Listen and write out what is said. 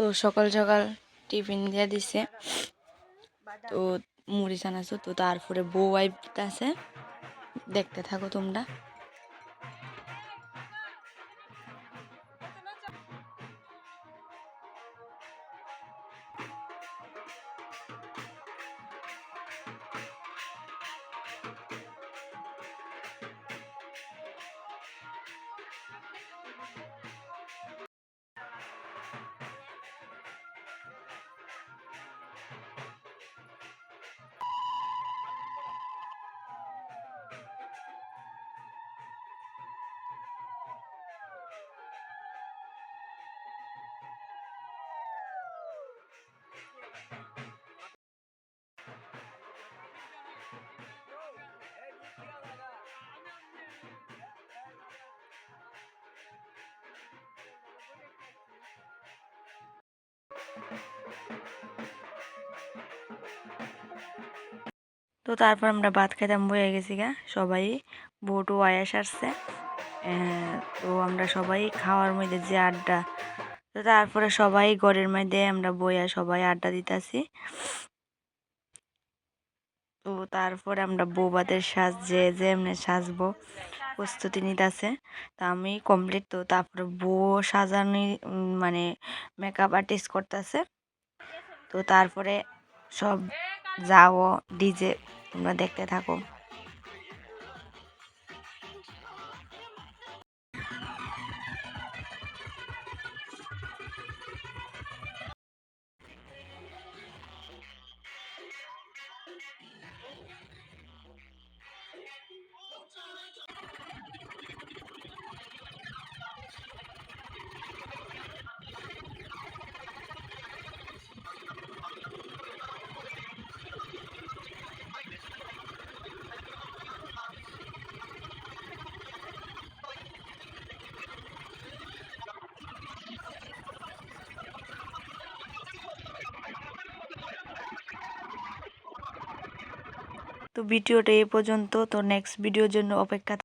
তো সকাল সকাল টিফিন দিয়ে দিছে। তো মুড়ি চানাচুর তো তারপরে বউ আইতে আছে দেখতে থাকো তোমরা। তো তারপর আমরা ভাত খাইতাম বয়ে গেছি গা। সবাই বউটু আয়াস আসছে তো আমরা সবাই খাওয়ার মধ্যে যে আড্ডা, তো তারপরে সবাই ঘরের মধ্যে আমরা বইয়া সবাই আড্ডা দিতাছি। তো তারপরে আমরা বৌবাদের সাজ, যে যে এমনি সাজবো, প্রস্তুতি নিতেছে। তা আমি কমপ্লিট তো তারপরে বউ সাজানি মানে মেকআপ আর্টিস্ট করতেছে। তো তারপরে সব যাও ডিজে তোমরা দেখতে থাকো তো ভিডিওটা এই পর্যন্ত। তো নেক্সট ভিডিওর জন্য অপেক্ষা